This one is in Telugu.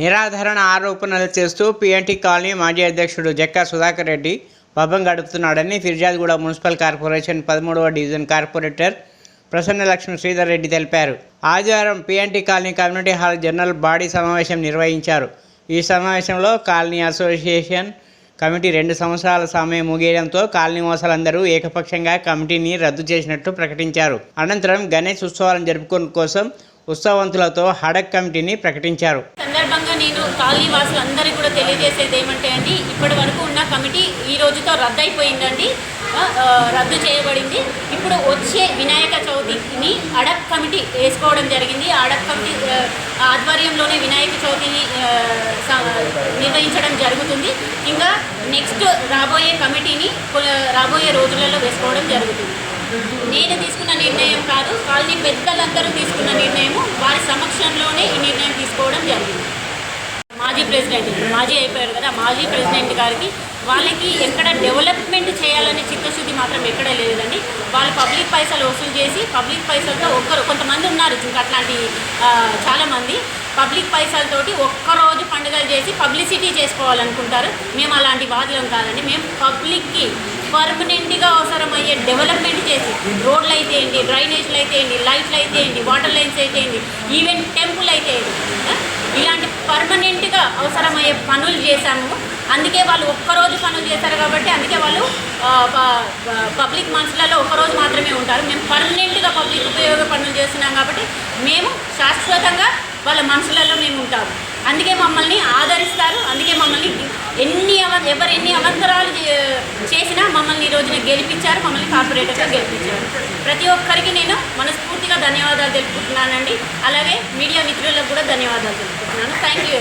నిరాధరణ ఆరోపణలు చేస్తూ పిఎన్టీ కాలనీ మాజీ అధ్యక్షుడు జక్కా సుధాకర్ రెడ్డి పబ్బం గడుపుతున్నాడని ఫిర్యాదుగూడ మున్సిపల్ కార్పొరేషన్ పదమూడవ డివిజన్ కార్పొరేటర్ ప్రసన్నలక్ష్మి శ్రీధర్ రెడ్డి తెలిపారు. ఆదివారం PNT colony community hall general body సమావేశం నిర్వహించారు. ఈ సమావేశంలో కాలనీ అసోసియేషన్ కమిటీ రెండు సంవత్సరాల సమయం ముగియడంతో కాలనీ వాసులందరూ ఏకపక్షంగా కమిటీని రద్దు చేసినట్టు ప్రకటించారు. అనంతరం గణేష్ ఉత్సవాలను జరుపుకోవడం కోసం ఉత్సవంతులతో హడక్ కమిటీని ప్రకటించారు. సందర్భంగా నేను కాలనీ వాసులందరికీ కూడా తెలియజేసేది ఏమంటే అండి ఇప్పటి వరకు ఉన్న కమిటీ ఈ రోజుతో రద్దు అయిపోయిందండి రద్దు చేయబడింది. ఇప్పుడు వచ్చే వినాయక చవితిని అడప్ కమిటీ వేసుకోవడం జరిగింది. అడప్ కమిటీ ఆధ్వర్యంలోనే వినాయక చవితిని నిర్వహించడం జరుగుతుంది. ఇంకా నెక్స్ట్ రాబోయే కమిటీని రాబోయే రోజులలో వేసుకోవడం జరుగుతుంది. నేను తీసుకున్న నిర్ణయం కాదు కాలనీ పెద్దలందరూ తీసుకున్న నిర్ణయము వారి సమక్షంలోనే ఈ నిర్ణయం తీసుకోవడం జరిగింది. మాజీ ప్రెసిడెంట్ మాజీ అయిపోయారు కదా మాజీ ప్రెసిడెంట్ గారికి వాళ్ళకి ఎక్కడ డెవలప్మెంట్ చేయాలనే చిత్తశుద్ధి మాత్రం ఎక్కడ లేదండి. వాళ్ళు పబ్లిక్ పైసలు వసూలు చేసి పబ్లిక్ పైసలతో ఒక్కరు కొంతమంది ఉన్నారు ఇంకా అట్లాంటి చాలామంది. పబ్లిక్ పైసలతోటి ఒక్కరోజు పండుగలు చేసి పబ్లిసిటీ చేసుకోవాలనుకుంటారు. మేము అలాంటి బాధ్యం కాదండి. మేము పబ్లిక్కి పర్మనెంట్గా అవసరమయ్యే డెవలప్మెంట్ చేసి రోడ్లు అయితే ఏంటి డ్రైనేజ్లు అయితే ఏంటి లైట్లు అయితే ఏంటి వాటర్ లైన్స్ అయితే ఏంటి ఈవెన్ టెంపుల్ అయితే ఏంటి ఇలాంటి పర్మనెంట్గా అవసరమయ్యే పనులు చేశాము. అందుకే వాళ్ళు ఒక్కరోజు పనులు చేశారు కాబట్టి అందుకే వాళ్ళు ప- పబ్లిక్ మనసులలో ఒక్కరోజు మాత్రమే ఉంటారు. మేము పర్మనెంట్గా పబ్లిక్ ఉపయోగ పనులు చేస్తున్నాం కాబట్టి మేము శాశ్వతంగా వాళ్ళ మనసులలో మేము ఉంటాము అందుకే మమ్మల్ని ఆదరిస్తారు. అందుకే మమ్మల్ని ఎన్ని అవ ఎవరు ఎన్ని అవంతరాలు చే- చేసినా మమ్మల్ని ఈ రోజున గెలిపించారు మమ్మల్ని కార్పొరేటర్గా గెలిపించారు. ప్రతి ఒక్కరికి నేను మనస్ఫూర్తిగా ధన్యవాదాలు తెలుపుకుంటున్నానండి. అలాగే మీడియా మిత్రులకు కూడా ధన్యవాదాలు తెలుపుకుంటున్నాను. Thank you